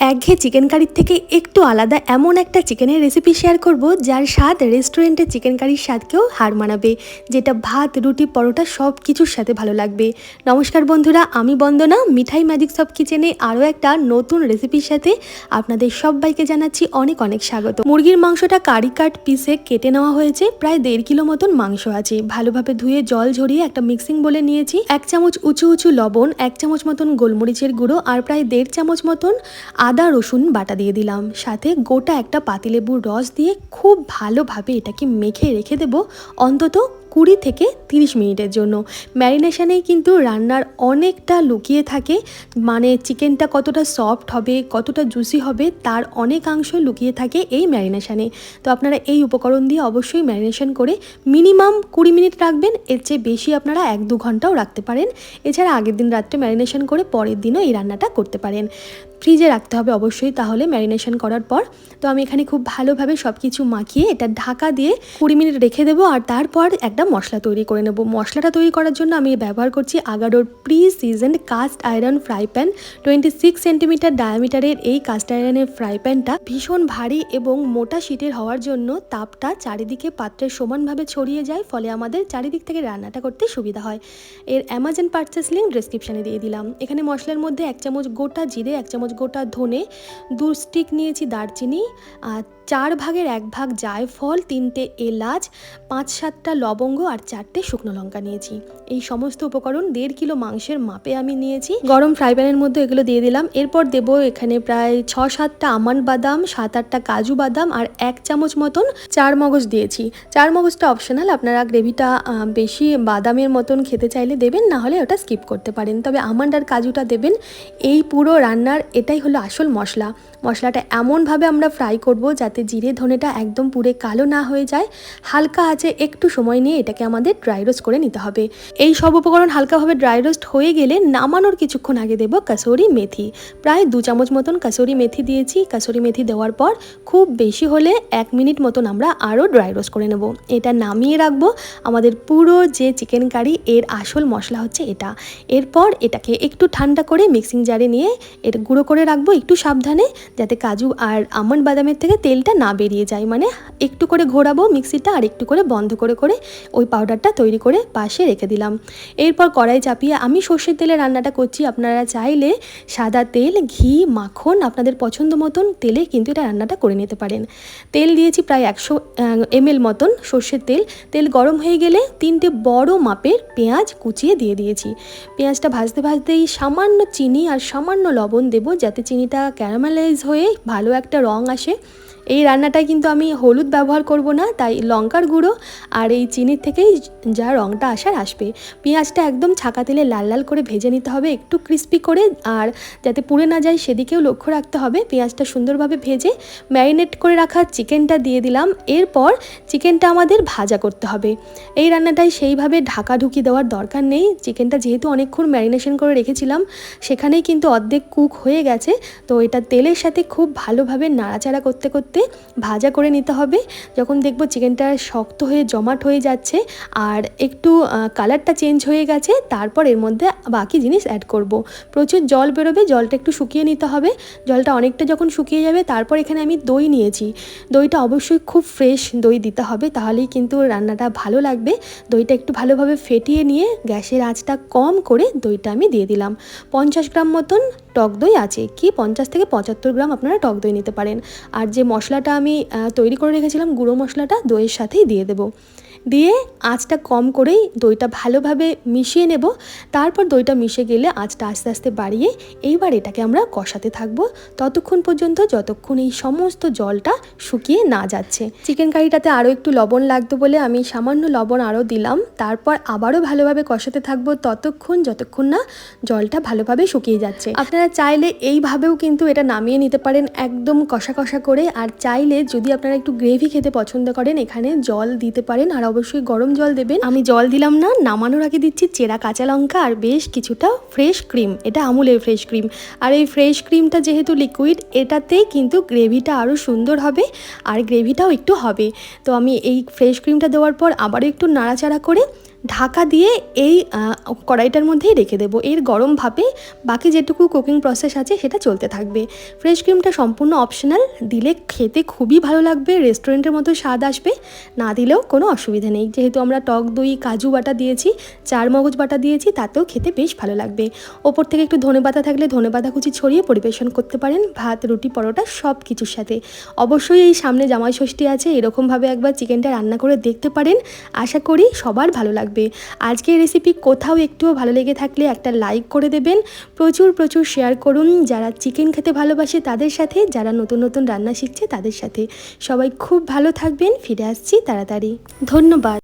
একঘেয়ে চিকেন কারির থেকে একটু আলাদা এমন একটা চিকেনের রেসিপি শেয়ার করব, যার স্বাদ রেস্টুরেন্টের চিকেন কারির স্বাদকেও হার মানাবে, যেটা ভাত, রুটি, পরোটা সব কিছুর সাথে ভালো লাগবে। নমস্কার বন্ধুরা, আমি বন্দনা, মিঠাই ম্যাজিক সব কিচেনে আরও একটা নতুন রেসিপির সাথে আপনাদের সবাইকে জানাচ্ছি অনেক অনেক স্বাগত। মুরগির মাংসটা কারি কাট পিসে কেটে নেওয়া হয়েছে, প্রায় দেড় কিলো মতন মাংস আছে। ভালোভাবে ধুয়ে জল ঝরিয়ে একটা মিক্সিং বলে নিয়েছি, এক চামচ উঁচু উঁচু লবণ, এক চামচ মতন গোলমরিচের গুঁড়ো, আর প্রায় দেড় চামচ মতন আদা, রসুন বাটা দিয়ে দিলাম। সাথে গোটা একটা পাতিলেবুর রস দিয়ে খুব ভালোভাবে এটাকে মেখে রেখে দেব। অন্তত কুড়ি থেকে তিরিশ মিনিটের জন্য। ম্যারিনেশনেই কিন্তু রান্নার অনেকটা লুকিয়ে থাকে। মানে চিকেনটা কতটা সফট হবে, কতটা জুসি হবে, তার অনেকাংশ লুকিয়ে থাকে এই ম্যারিনেশানে। তো আপনারা এই উপকরণ দিয়ে অবশ্যই ম্যারিনেশন করে মিনিমাম কুড়ি মিনিট রাখবেন। এর চেয়ে বেশি আপনারা এক দু ঘন্টাও রাখতে পারেন। এছাড়া আগের দিন রাত্রে ম্যারিনেশন করে পরের দিনও এই রান্নাটা করতে পারেন। ফ্রিজে রাখতে হবে অবশ্যই তাহলে ম্যারিনেশন করার পর। তো আমি এখানে খুব ভালোভাবে সব কিছু মাখিয়ে এটা ঢাকা দিয়ে কুড়ি মিনিট রেখে দেবো। আর তারপর একটা মশলা তৈরি করে নেব। মশলাটা তৈরি করার জন্য আমি ব্যবহার করছি আগাডোর pre seasoned cast iron fry pan twenty six centimetre ডায়ামিটারের এই কাস্ট আয়রনের ফ্রাই প্যানটা ভীষণ ভারী এবং মোটা শীতের হওয়ার জন্য তাপটা চারিদিকে পাত্রের সমানভাবে ছড়িয়ে যায়, ফলে আমাদের চারিদিক থেকে রান্নাটা করতে সুবিধা হয়। এর অ্যামাজন পার্চেস লিঙ্ক ডিসক্রিপশানে দিয়ে দিলাম। এখানে মশলার মধ্যে এক চামচ গোটা জিরে, এক চামচ গোটা ধনে, দু স্টিক নিয়েছি দারচিনি আর চার ভাগের এক ভাগ জায়ফল, তিনটে এলাচ, পাঁচ সাতটা লবঙ্গ আর চারটে শুকনো লঙ্কা নিয়েছি। এই সমস্ত উপকরণ দেড় কিলো মাংসের মাপে আমি নিয়েছি। গরম ফ্রাই প্যানের মধ্যে এগুলো দিয়ে দিলাম। এরপর দেবো এখানে প্রায় ছ সাতটা আমন্ড বাদাম সাত আটটা কাজু বাদাম আর এক চামচ মতন চার মগজ দিয়েছি। চার মগজটা অপশনাল, আপনারা গ্রেভিটা বেশি বাদামের মতন খেতে চাইলে দেবেন, না হলে ওটা স্কিপ করতে পারেন। তবে আমন্ড আর কাজুটা দেবেন। এই পুরো রান্নার এটাই হলো আসল মশলা। মশলাটা এমনভাবে আমরা ফ্রাই করব যাতে জিরে ধনেটা একদম পুরে কালো না হয়ে যায়। হালকা আছে, একটু সময় নিয়ে এটাকে আমাদের ড্রাই রোস্ট করে নিতে হবে। এই সব উপকরণ হালকাভাবে ড্রাই রোস্ট হয়ে গেলে নামানোর কিছুক্ষণ আগে দেবো কাসুরি মেথি। প্রায় দু চামচ মতন কাসুরি মেথি দিয়েছি। কাসুরি মেথি দেওয়ার পর খুব বেশি হলে এক মিনিট মতন আমরা আরও ড্রাই রোস্ট করে নেব। এটা নামিয়ে রাখব। আমাদের পুরো যে চিকেন কারি এর আসল মশলা হচ্ছে এটা। এরপর এটাকে একটু ঠান্ডা করে মিক্সিং জারে নিয়ে এটা গুঁড়ো করে রাখব একটু সাবধানে, যাতে কাজু আর আমন্ড বাদামের থেকে তেলটা না বেরিয়ে যায়। মানে একটু করে ঘোরাবো মিক্সিটা আর একটু করে বন্ধ করে করে ওই পাউডারটা তৈরি করে পাশে রেখে দিলাম। এরপর কড়াই চাপিয়ে আমি সর্ষের তেলে রান্নাটা করছি। আপনারা চাইলে সাদা তেল, ঘি, মাখন আপনাদের পছন্দ মতন তেলে কিন্তু এটা রান্নাটা করে নিতে পারেন। তেল দিয়েছি প্রায় একশো এমএল মতন সর্ষের তেল। তেল গরম হয়ে গেলে তিনটে বড় মাপের পেঁয়াজ কুচিয়ে দিয়ে দিয়েছি। পেঁয়াজটা ভাজতে ভাজতেই সামান্য চিনি আর সামান্য লবণ দেবো যাতে চিনিটা ক্যারামেলাইজ হয়ে ভালো একটা রং আসে। এই রান্নাটায় কিন্তু আমি হলুদ ব্যবহার করব না, তাই লঙ্কার গুঁড়ো আর এই চিনির থেকেই যা রঙটা আসার আসবে। পেঁয়াজটা একদম ছাকা তেলে লাল লাল করে ভেজে নিতে হবে, একটু ক্রিস্পি করে, আর যাতে পুড়ে না যায় সেদিকেও লক্ষ্য রাখতে হবে। পেঁয়াজটা সুন্দরভাবে ভেজে ম্যারিনেট করে রাখা চিকেনটা দিয়ে দিলাম। এরপর চিকেনটা আমাদের ভাজা করতে হবে। এই রান্নাটাই সেইভাবে ঢাকা ঢুকি দেওয়ার দরকার নেই। চিকেনটা যেহেতু অনেকক্ষণ ম্যারিনেশন করে রেখেছিলাম, সেখানেই কিন্তু অর্ধেক কুক হয়ে গেছে। তো এটা তেলের সাথে খুব ভালোভাবে নাড়াচাড়া করতে করতে ভাজা করে নিতে হবে। যখন দেখব চিকেনটা শক্ত হয়ে জমাট হয়ে যাচ্ছে আর একটু কালারটা চেঞ্জ হয়ে গেছে, তারপর এর মধ্যে বাকি জিনিস অ্যাড করব। প্রচুর জল বেরোবে, জলটা একটু শুকিয়ে নিতে হবে। জলটা অনেকটা যখন শুকিয়ে যাবে, তারপর এখানে আমি দই নিয়েছি। দইটা অবশ্যই খুব ফ্রেশ দই দিতে হবে, তাহলেই কিন্তু রান্নাটা ভালো লাগবে। দইটা একটু ভালোভাবে ফেটিয়ে নিয়ে গ্যাসের আঁচটা কম করে দইটা আমি দিয়ে দিলাম। পঞ্চাশ গ্রাম মতন টক দই আছে, কি পঞ্চাশ থেকে পঁচাত্তর গ্রাম আপনারা টক দই নিতে পারেন। আর যে মশলাটা আমি তৈরি করে রেখেছিলাম, গুঁড়ো মশলাটা দইয়ের সাথেই দিয়ে দেবো। দিয়ে আঁচটা কম করেই দইটা ভালোভাবে মিশিয়ে নেব। তারপর দইটা মিশে গেলে আঁচটা আস্তে আস্তে বাড়িয়ে এইবার এটাকে আমরা কষাতে থাকব। ততক্ষণ পর্যন্ত যতক্ষণ এই সমস্ত জলটা শুকিয়ে না যাচ্ছে। চিকেন কারিটাতে আরও একটু লবণ লাগতো বলে আমি সামান্য লবণ আরও দিলাম। তারপর আবারও ভালোভাবে কষাতে থাকব ততক্ষণ যতক্ষণ না জলটা ভালোভাবে শুকিয়ে যাচ্ছে। আপনারা চাইলে এইভাবেও কিন্তু এটা নামিয়ে নিতে পারেন একদম কষা কষা করে। আর চাইলে যদি আপনারা একটু গ্রেভি খেতে পছন্দ করেন, এখানে জল দিতে পারেন। আর অবশ্যই গরম জল দেবেন। আমি জল দিলাম না, নামানোর আগে দিচ্ছি চেরা কাঁচা লঙ্কা আর বেশ কিছুটা ফ্রেশ ক্রিম এটা আমুলের ফ্রেশ ক্রিম আর এই ফ্রেশ ক্রিমটা যেহেতু লিকুইড এটাতেই কিন্তু গ্রেভিটা আরও সুন্দর হবে আর গ্রেভিটাও একটু হবে। তো আমি এই ফ্রেশ ক্রিমটা দেওয়ার পর আবারও একটু নাড়াচাড়া করে ঢাকা দিয়ে এই কড়াইটার মধ্যেই রেখে দেবো। এর গরম ভাপে বাকি যেটুকু কুকিং প্রসেস আছে সেটা চলতে থাকবে। ফ্রেশ ক্রিমটা সম্পূর্ণ অপশনাল দিলে খেতে খুবই ভালো লাগবে রেস্টুরেন্টের মতো স্বাদ আসবে, না দিলেও কোনো অসুবিধা নেই। যেহেতু আমরা টক দই, কাজু বাটা দিয়েছি, চার মগজ বাটা দিয়েছি, তাতেও খেতে বেশ ভালো লাগবে। ওপর থেকে একটু ধনে পাতা থাকলে ধনে পাতা কুচি ছড়িয়ে পরিবেশন করতে পারেন, ভাত, রুটি, পরোটা সব কিছুর সাথে। অবশ্যই এই সামনে জামাই ষষ্ঠী আছে, এরকমভাবে একবার চিকেনটা রান্না করে দেখতে পারেন। আশা করি সবার ভালো লাগবে। আজকের রেসিপি কোথাও একটুও ভালো লেগে থাকলে একটা লাইক করে দেবেন। প্রচুর প্রচুর শেয়ার করুন। যারা চিকেন খেতে ভালোবাসে তাদের সাথে, যারা নতুন নতুন রান্না শিখছে তাদের সাথে। সবাই খুব ভালো থাকবেন। ফিরে আসছি তাড়াতাড়ি। ধন্যবাদ।